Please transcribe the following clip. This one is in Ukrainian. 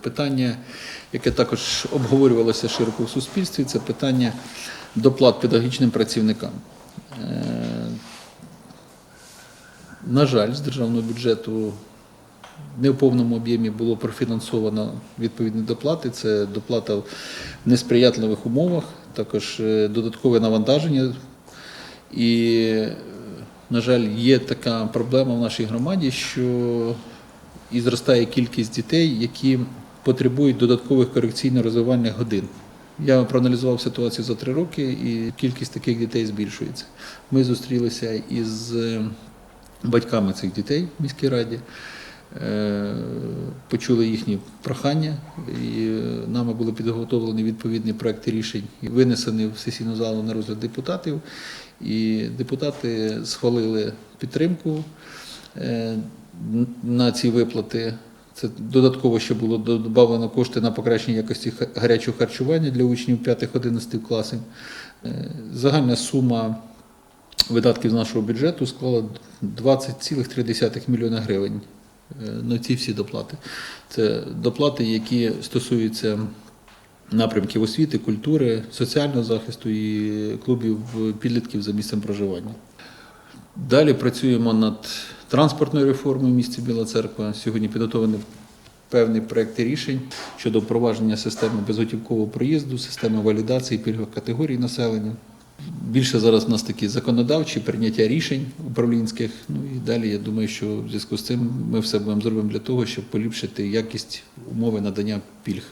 Питання, яке також обговорювалося широко в суспільстві, це питання доплат педагогічним працівникам. Е, На жаль, з державного бюджету не в повному об'ємі було профінансовано відповідні доплати. Це доплата в несприятливих умовах, також е, додаткове навантаження. І, е, на жаль, є така проблема в нашій громаді, що і зростає кількість дітей, які потребують додаткових корекційно-розвивальних годин. Я проаналізував ситуацію за три роки, і кількість таких дітей збільшується. Ми зустрілися із е, батьками цих дітей в міській раді, е, почули їхні прохання, і е, нами були підготовлені відповідні проекти рішень винесені в сесійну залу на розгляд депутатів. І депутати схвалили підтримку на ці виплати. Це додатково ще було додано кошти на покращення якості гарячого харчування для учнів 5-11 класів. Е, Загальна сума видатків з нашого бюджету склала 20,3 мільйона гривень е, на ці всі доплати. Це доплати, які стосуються напрямків освіти, культури, соціального захисту і клубів підлітків за місцем проживання. Далі працюємо над транспортною реформою в місті Біла Церква. Сьогодні підготовлені певні проекти рішень щодо впровадження системи безготівкового проїзду, системи валідації пільгових категорій населення. Більше зараз в нас такі законодавчі прийняття рішень управлінських. Ну і далі я думаю, що в зв'язку з цим ми все будемо зробимо для того, щоб поліпшити якість умови надання пільг.